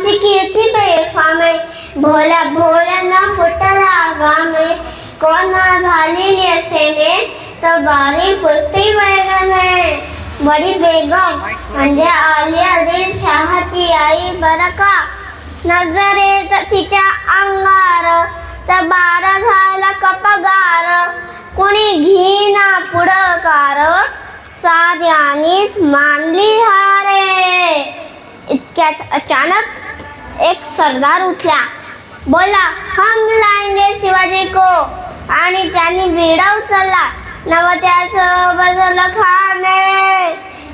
आमची कीर्ती बेफामे भोल्या भोल्यांना फुटला गामे कोणा झालेली असेने तर बारी पुस्ती वेगाने. बडी बेगम म्हणजे आलिया दिल शहाची आई बरका नजरेत तिच्या अंगार तर बारा झाला कपगार. कुणी घीना पुढकार साध्यानीच मानली हारे. इतक्यात अचानक एक सरदार उठला. बोला हम लाएंगे शिवाजी को आणि त्यांनी विडा उचलला. नवत्याचं बजलं खाणे.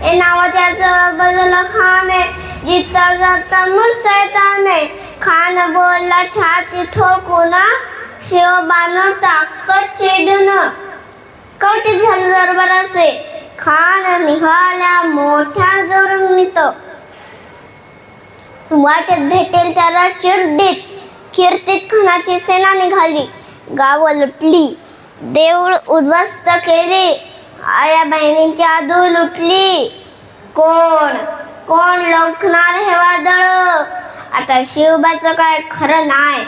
ए नवत्याचं बजलं खाणे. जित्ता जाता मुसैताने खान बोलला छाती ठोकून शिवबानं टाकतो चिडून कौतिक झालं दरबाराचे. खान निघाल्या मोठ्या जोरमीत वाटेत भेटेल त्याला चिरडीत. कीर्तीत खणाची सेना निघाली. गाव लुटली. देऊळ उद्ध्वस्त केले. आया बहिणींची आदू लुटली. कोण? कोण लोखणार हे वादळ आता शिवबाचं काय खरं नाही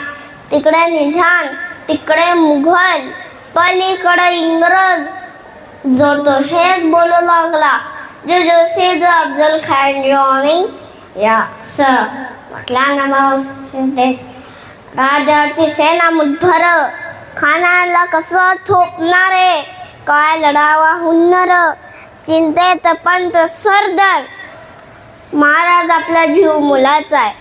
तिकडे निझान तिकडे मुघल पलीकडे इंग्रज. जो तो हेच बोलू लागला. जो जो सेज अफजल खान जॉनिंग या स म्हटला ना राजाची सेना मुठभर. खानाला कसं थोपणारे काय लढावा हुन्नर? चिंतेत पंत सरदार. महाराज आपला जीव मुलाचा आहे.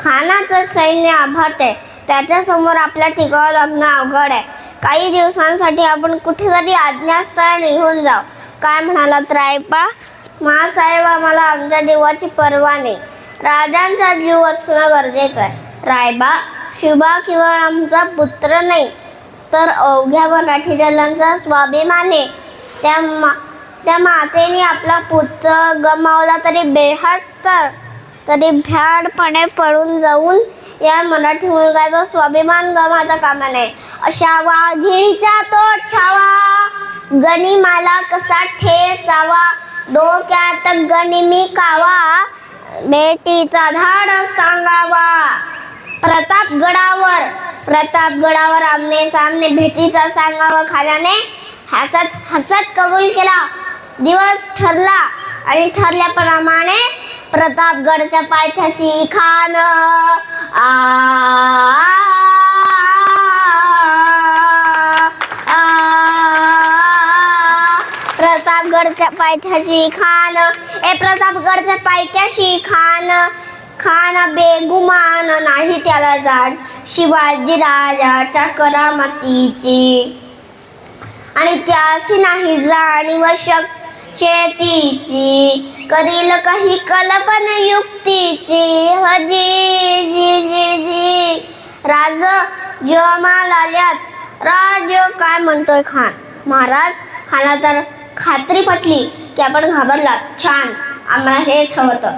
खानाचं सैन्य आभात आहे. त्याच्यासमोर आपल्या टिकावं लागणं अवघड आहे. काही दिवसांसाठी आपण कुठेतरी आज्ञास्थळ निघून जाऊ. काय म्हणाला रायपा? महासाहेब आम्हाला आमच्या जीवाची पर्वा नाही राजांचा जीव असणं गरजेचं आहे. रायबा शिवा किंवा आमचा पुत्र नाही तर अवघ्या मराठी जलांचा स्वाभिमान आहे. त्या मा त्या मातेने आपला पुत्र गमावला तरी बेहत्तर तरी भ्याडपणे पळून जाऊन या मराठी मुलगाचा स्वाभिमान गमाचा कामा नये. अशा वाघिणीचा तो छावा गनिमाला कसा ठेचावा? डोक्यात गणिमी कावा बेटीचा धाड सांगावा. प्रतापगडावर प्रतापगडावर आमने सामने भेटीचा सांगावं खाल्याने हसत हसत कबूल केला. दिवस ठरला आणि ठरल्याप्रमाणे प्रतापगडच्या पायथ्याशी खान आ, प्रतापगडच्या पायथ्याशी खान. ए प्रतापगडच्या पायथ्याशी खान. खान बेगुमान नाही त्याला जाण. शिवाजी राजाच्या करामतीची. आणि त्याची नाही जाणीव शक शेतीची. करील काही कल्पन युक्तीची हजी जी जी जी. राज जमालाल्यात. राज काय म्हणतोय खान? महाराज खाना तर खात्री पटली की आपण घाबरला. छान. आम्हाला हेच हवं होतं.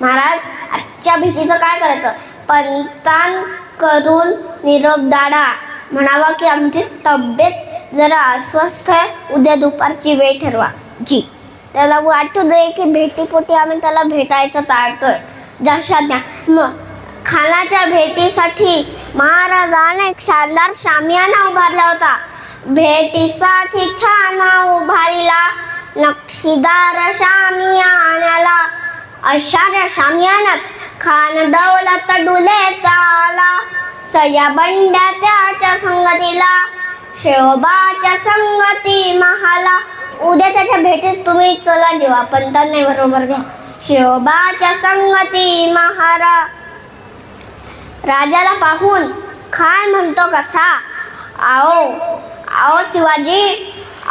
महाराज आजच्या भीतीचं काय करायचं? पंतान करून निरोप दाडा. म्हणावा की आमची तब्येत जरा अस्वस्थ आहे. उद्या दुपारची वेळ ठरवा. जी. त्याला वाटू दे की भेटीपोटी आम्ही त्याला भेटायचं टाळतोय जशा द्या मग खानाच्या भेटीसाठी महाराजाने एक शानदार शामियाना उभारला होता. भेटीसाठी छान उभारला. नक्षीदार शामियानाला अशा त्या शामियानात खान दौलत डुले चाला सया बंड्या त्याच्या संगतीला शेवबाच्या संगती महाला. उद्या त्याच्या भेटीत तुम्ही चला जेव्हा पण तर नाही बरोबर घ्या. शेवबाच्या संगती महारा. राजाला पाहून काय म्हणतो कसा? आओ आओ शिवाजी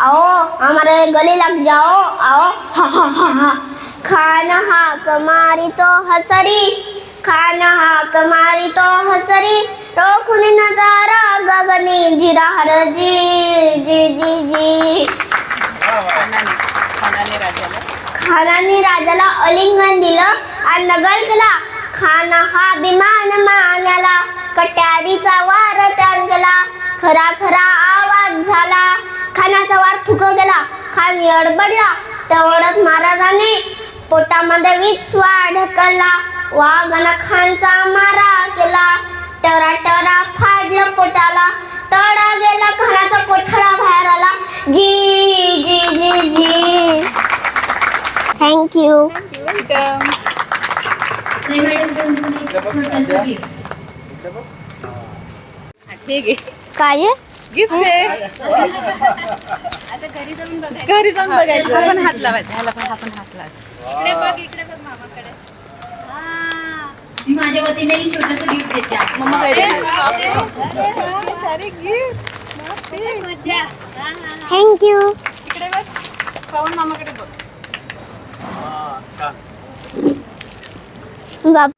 आओ हमारे गले लग जाओ आओ। हा हा हा हा खान तो हसरी खाना हा कमारी तो हसरी। रोखने नजारा गगनी जिरा हर जी जी जी जी। खानाने राजाला अलिंगन दिलं आणि नगल केला। खाना हा विमान मानला कट्यारीचा वार गेला खरा खरा आवाज झाला. खानाचा वार थुक गेला. खान अडबडला. तेवढ्यात महाराजाने पोटामध्ये विचवा ढकलला वाघन खानचा मारा केला. टरा टरा फाडलं पोटाला. तडा गेला. खणाचा कोठडा बाहेर आला. जी जी जी जी. थँक्यू ठीक आहे काय? गिफ्ट आहे घरी जाऊन बघायचं आपण हात लावायचा ह्याला पण आपण हात लावायचा मी माझ्या वतीने एक छोटस गिफ्ट देते आज. मम्मा काय देते? सारे गिफ्ट थँक्यू इकडे बघ मामाकडे बघ बाप